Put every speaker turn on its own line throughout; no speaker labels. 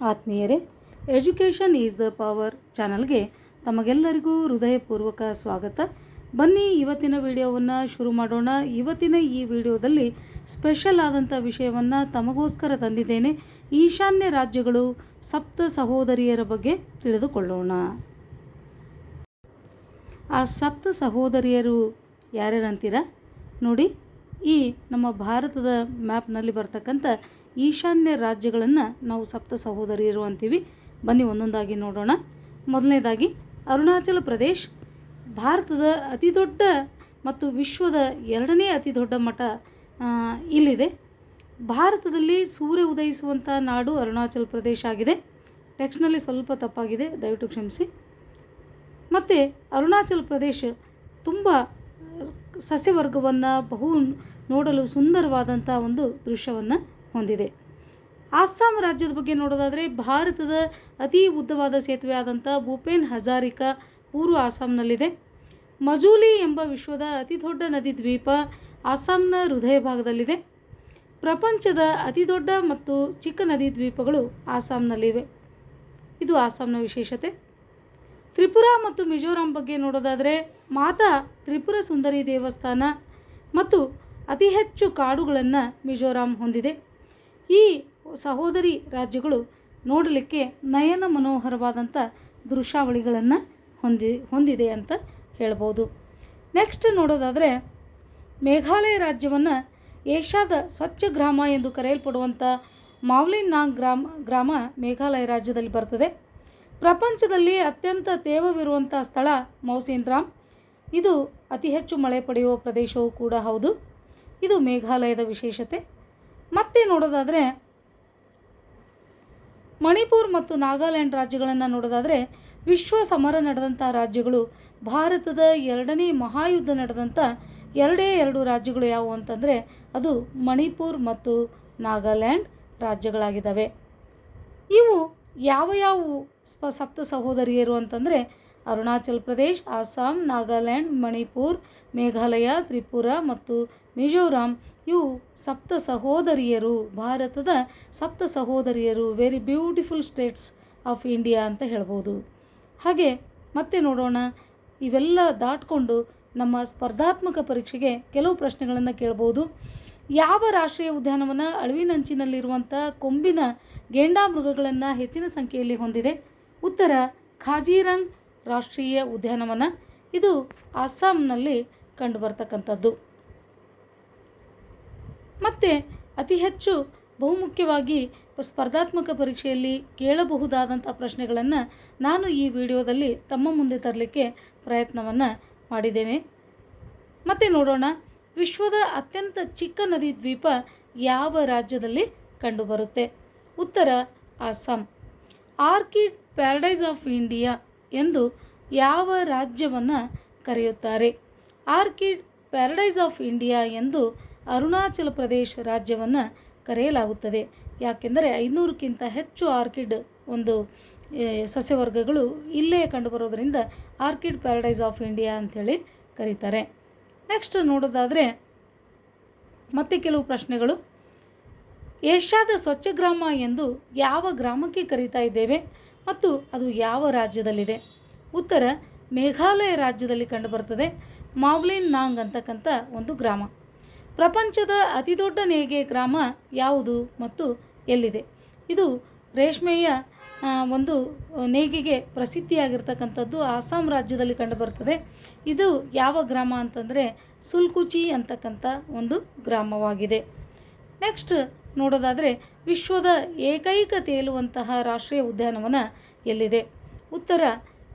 ಆತ್ಮೀಯರೇ, education is the power ಚಾನಲ್ಗೆ ತಮಗೆಲ್ಲರಿಗೂ ಹೃದಯಪೂರ್ವಕ ಸ್ವಾಗತ. ಬನ್ನಿ ಇವತ್ತಿನ ವಿಡಿಯೋವನ್ನು ಶುರು ಮಾಡೋಣ. ಇವತ್ತಿನ ಈ ವಿಡಿಯೋದಲ್ಲಿ ಸ್ಪೆಷಲ್ ಆದಂಥ ವಿಷಯವನ್ನು ತಮಗೋಸ್ಕರ ತಂದಿದ್ದೇನೆ. ಈಶಾನ್ಯ ರಾಜ್ಯಗಳು ಸಪ್ತ ಸಹೋದರಿಯರ ಬಗ್ಗೆ ತಿಳಿದುಕೊಳ್ಳೋಣ. ಆ ಸಪ್ತ ಸಹೋದರಿಯರು ಯಾರ್ಯಾರಂತೀರ? ನೋಡಿ. ಈ ನಮ್ಮ ಭಾರತದ ಮ್ಯಾಪ್ನಲ್ಲಿ ಬರ್ತಕ್ಕಂಥ ಈಶಾನ್ಯ ರಾಜ್ಯಗಳನ್ನು ನಾವು ಸಪ್ತ ಸಹೋದರಿಯರು ಅಂತೀವಿ. ಬನ್ನಿ ಒಂದೊಂದಾಗಿ ನೋಡೋಣ. ಮೊದಲನೇದಾಗಿ ಅರುಣಾಚಲ ಪ್ರದೇಶ್. ಭಾರತದ ಅತಿ ದೊಡ್ಡ ಮತ್ತು ವಿಶ್ವದ ಎರಡನೇ ಅತಿ ದೊಡ್ಡ ಮಠ ಇಲ್ಲಿದೆ. ಭಾರತದಲ್ಲಿ ಸೂರ್ಯ ಉದಯಿಸುವಂಥ ನಾಡು ಅರುಣಾಚಲ ಪ್ರದೇಶ ಆಗಿದೆ. ಟೆಕ್ಸ್ಟ್ನಲ್ಲಿ ಸ್ವಲ್ಪ ತಪ್ಪಾಗಿದೆ, ದಯವಿಟ್ಟು ಕ್ಷಮಿಸಿ. ಮತ್ತು ಅರುಣಾಚಲ ಪ್ರದೇಶ ತುಂಬ ಸಸ್ಯವರ್ಗವನ್ನು ಬಹು ನೋಡಲು ಸುಂದರವಾದಂಥ ಒಂದು ದೃಶ್ಯವನ್ನು ಹೊಂದಿದೆ. ಅಸ್ಸಾಂ ರಾಜ್ಯದ ಬಗ್ಗೆ ನೋಡೋದಾದರೆ ಭಾರತದ ಅತಿ ಉದ್ದವಾದ ಸೇತುವೆ ಆದಂಥ ಭೂಪೇನ್ ಹಜಾರಿಕಾ ಪೂರ್ವ ಅಸ್ಸಾಂನಲ್ಲಿದೆ. ಮಜೂಲಿ ಎಂಬ ವಿಶ್ವದ ಅತಿ ದೊಡ್ಡ ನದಿ ದ್ವೀಪ ಅಸ್ಸಾಂನ ಹೃದಯ ಭಾಗದಲ್ಲಿದೆ. ಪ್ರಪಂಚದ ಅತಿ ದೊಡ್ಡ ಮತ್ತು ಚಿಕ್ಕ ನದಿ ದ್ವೀಪಗಳು ಅಸ್ಸಾಂನಲ್ಲಿವೆ. ಇದು ಅಸ್ಸಾಂನ ವಿಶೇಷತೆ. ತ್ರಿಪುರ ಮತ್ತು ಮಿಜೋರಾಂ ಬಗ್ಗೆ ನೋಡೋದಾದರೆ ಮಾತಾ ತ್ರಿಪುರ ಸುಂದರಿ ದೇವಸ್ಥಾನ ಮತ್ತು ಅತಿ ಹೆಚ್ಚು ಕಾಡುಗಳನ್ನು ಮಿಜೋರಾಂ ಹೊಂದಿದೆ. ಈ ಸಹೋದರಿ ರಾಜ್ಯಗಳು ನೋಡಲಿಕ್ಕೆ ನಯನ ಮನೋಹರವಾದಂಥ ದೃಶ್ಯಾವಳಿಗಳನ್ನು ಹೊಂದಿ, ಹೊಂದಿದೆ ಅಂತ ಹೇಳ್ಬೋದು. ನೆಕ್ಸ್ಟ್ ನೋಡೋದಾದರೆ ಮೇಘಾಲಯ ರಾಜ್ಯವನ್ನು ಏಷ್ಯಾದ ಸ್ವಚ್ಛ ಗ್ರಾಮ ಎಂದು ಕರೆಯಲ್ಪಡುವಂಥ ಮಾವ್ಲಿನ್ ನಾಗ್ ಗ್ರಾಮ ಗ್ರಾಮ ಮೇಘಾಲಯ ರಾಜ್ಯದಲ್ಲಿ ಬರ್ತದೆ. ಪ್ರಪಂಚದಲ್ಲಿ ಅತ್ಯಂತ ತೇವವಿರುವಂಥ ಸ್ಥಳ ಮೌಸಿನ್ ರಾಮ್. ಇದು ಅತಿ ಹೆಚ್ಚು ಮಳೆ ಪಡೆಯುವ ಪ್ರದೇಶವೂ ಕೂಡ ಹೌದು. ಇದು ಮೇಘಾಲಯದ ವಿಶೇಷತೆ. ಮತ್ತೆ ನೋಡೋದಾದರೆ, ಮಣಿಪುರ್ ಮತ್ತು ನಾಗಾಲ್ಯಾಂಡ್ ರಾಜ್ಯಗಳನ್ನು ನೋಡೋದಾದರೆ, ವಿಶ್ವ ಸಮರ ನಡೆದಂಥ ರಾಜ್ಯಗಳು ಭಾರತದ ಎರಡನೇ ಮಹಾಯುದ್ಧ ನಡೆದಂಥ ಎರಡೇ ಎರಡು ರಾಜ್ಯಗಳು ಯಾವುವು ಅಂತಂದರೆ, ಅದು ಮಣಿಪುರ್ ಮತ್ತು ನಾಗಾಲ್ಯಾಂಡ್ ರಾಜ್ಯಗಳಾಗಿದ್ದಾವೆ. ಇವು ಯಾವ ಯಾವ ಸ್ಪ ಸಪ್ತ ಸಹೋದರಿಯರು ಅಂತಂದರೆ ಅರುಣಾಚಲ್ ಪ್ರದೇಶ್, ಅಸ್ಸಾಂ, ನಾಗಾಲ್ಯಾಂಡ್, ಮಣಿಪುರ್, ಮೇಘಾಲಯ, ತ್ರಿಪುರ ಮತ್ತು ಮಿಜೋರಾಂ. ಇವು ಸಪ್ತ ಸಹೋದರಿಯರು. ಭಾರತದ ಸಪ್ತ ಸಹೋದರಿಯರು. Very beautiful states of India ಅಂತ ಹೇಳ್ಬೋದು. ಹಾಗೆ ಮತ್ತೆ ನೋಡೋಣ. ಇವೆಲ್ಲ ದಾಟ್ಕೊಂಡು ನಮ್ಮ ಸ್ಪರ್ಧಾತ್ಮಕ ಪರೀಕ್ಷೆಗೆ ಕೆಲವು ಪ್ರಶ್ನೆಗಳನ್ನು ಕೇಳ್ಬೋದು. ಯಾವ ರಾಷ್ಟ್ರೀಯ ಉದ್ಯಾನವನ ಅಳಿವಿನಂಚಿನಲ್ಲಿರುವಂಥ ಕೊಂಬಿನ ಗೇಂಡಾಮೃಗಗಳನ್ನು ಹೆಚ್ಚಿನ ಸಂಖ್ಯೆಯಲ್ಲಿ ಹೊಂದಿದೆ? ಉತ್ತರ, ಖಾಜಿರಂಗ್ ರಾಷ್ಟ್ರೀಯ ಉದ್ಯಾನವನ. ಇದು ಅಸ್ಸಾಂನಲ್ಲಿ ಕಂಡುಬರ್ತಕ್ಕಂಥದ್ದು. ಮತ್ತು, ಅತಿ ಹೆಚ್ಚು ಬಹುಮುಖ್ಯವಾಗಿ ಸ್ಪರ್ಧಾತ್ಮಕ ಪರೀಕ್ಷೆಯಲ್ಲಿ ಕೇಳಬಹುದಾದಂಥ ಪ್ರಶ್ನೆಗಳನ್ನು ನಾನು ಈ ವಿಡಿಯೋದಲ್ಲಿ ತಮ್ಮ ಮುಂದೆ ತರಲಿಕ್ಕೆ ಪ್ರಯತ್ನವನ್ನು ಮಾಡಿದ್ದೇನೆ. ಮತ್ತೆ ನೋಡೋಣ. ವಿಶ್ವದ ಅತ್ಯಂತ ಚಿಕ್ಕ ನದಿ ದ್ವೀಪ ಯಾವ ರಾಜ್ಯದಲ್ಲಿ ಕಂಡುಬರುತ್ತೆ? ಉತ್ತರ, Assam. Orchid paradise of India ಎಂದು ಯಾವ ರಾಜ್ಯವನ್ನು ಕರೆಯುತ್ತಾರೆ? ಆರ್ಕಿಡ್ ಪ್ಯಾರಡೈಸ್ ಆಫ್ ಇಂಡಿಯಾ ಎಂದು ಅರುಣಾಚಲ ಪ್ರದೇಶ ರಾಜ್ಯವನ್ನು ಕರೆಯಲಾಗುತ್ತದೆ. ಯಾಕೆಂದರೆ ಐನೂರಕ್ಕಿಂತ ಹೆಚ್ಚು ಆರ್ಕಿಡ್ ಒಂದು ಸಸ್ಯವರ್ಗಗಳು ಇಲ್ಲೇ ಕಂಡುಬರೋದರಿಂದ ಆರ್ಕಿಡ್ ಪ್ಯಾರಡೈಸ್ ಆಫ್ ಇಂಡಿಯಾ ಅಂಥೇಳಿ ಕರೀತಾರೆ. ನೆಕ್ಸ್ಟ್ ನೋಡೋದಾದರೆ ಮತ್ತೆ ಕೆಲವು ಪ್ರಶ್ನೆಗಳು. ಏಷ್ಯಾದ ಸ್ವಚ್ಛ ಗ್ರಾಮ ಎಂದು ಯಾವ ಗ್ರಾಮಕ್ಕೆ ಕರೀತಾ ಇದ್ದೇವೆ ಮತ್ತು ಅದು ಯಾವ ರಾಜ್ಯದಲ್ಲಿದೆ? ಉತ್ತರ, ಮೇಘಾಲಯ ರಾಜ್ಯದಲ್ಲಿ ಕಂಡುಬರ್ತದೆ ಮಾವ್ಲಿನ್ ನಾಂಗ್ ಅಂತಕ್ಕಂಥ ಒಂದು ಗ್ರಾಮ. ಪ್ರಪಂಚದ ಅತಿದೊಡ್ಡ ನೇಗೆ ಗ್ರಾಮ ಯಾವುದು ಮತ್ತು ಎಲ್ಲಿದೆ? ಇದು ರೇಷ್ಮೆಯ ಒಂದು ನೇಗಿಗೆ ಪ್ರಸಿದ್ಧಿಯಾಗಿರ್ತಕ್ಕಂಥದ್ದು ಅಸ್ಸಾಂ ರಾಜ್ಯದಲ್ಲಿ ಕಂಡುಬರ್ತದೆ. ಇದು ಯಾವ ಗ್ರಾಮ ಅಂತಂದರೆ ಸುಲ್ಕುಚಿ ಅಂತಕ್ಕಂಥ ಒಂದು ಗ್ರಾಮವಾಗಿದೆ. ನೆಕ್ಸ್ಟ್ ನೋಡೋದಾದರೆ ವಿಶ್ವದ ಏಕೈಕ ತೇಲುವಂತಹ ರಾಷ್ಟ್ರೀಯ ಉದ್ಯಾನವನ ಎಲ್ಲಿದೆ? ಉತ್ತರ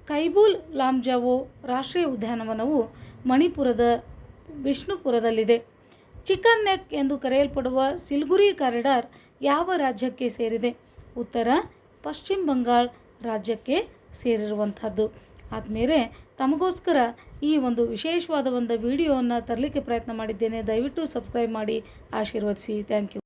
ಕೈಬೂಲ್ ಲಾಮ್ಜಾವೋ ರಾಷ್ಟ್ರೀಯ ಉದ್ಯಾನವನವು ಮಣಿಪುರದ, ವಿಷ್ಣುಪುರದಲ್ಲಿದೆ. ಚಿಕನ್ ನೆಕ್ ಎಂದು ಕರೆಯಲ್ಪಡುವ ಸಿಲ್ಗುರಿ ಕಾರಿಡಾರ್ ಯಾವ ರಾಜ್ಯಕ್ಕೆ ಸೇರಿದೆ? ಉತ್ತರ ಪಶ್ಚಿಮ ಬಂಗಾಳ ರಾಜ್ಯಕ್ಕೆ ಸೇರಿರುವಂಥದ್ದು. ಆದಮೇಲೆ ತಮಗೋಸ್ಕರ ಈ ಒಂದು ವಿಶೇಷವಾದ ಒಂದು ವಿಡಿಯೋವನ್ನು ತರಲಿಕ್ಕೆ ಪ್ರಯತ್ನ ಮಾಡಿದ್ದೇನೆ. ದಯವಿಟ್ಟು ಸಬ್ಸ್ಕ್ರೈಬ್ ಮಾಡಿ, ಆಶೀರ್ವದಿಸಿ. Thank you.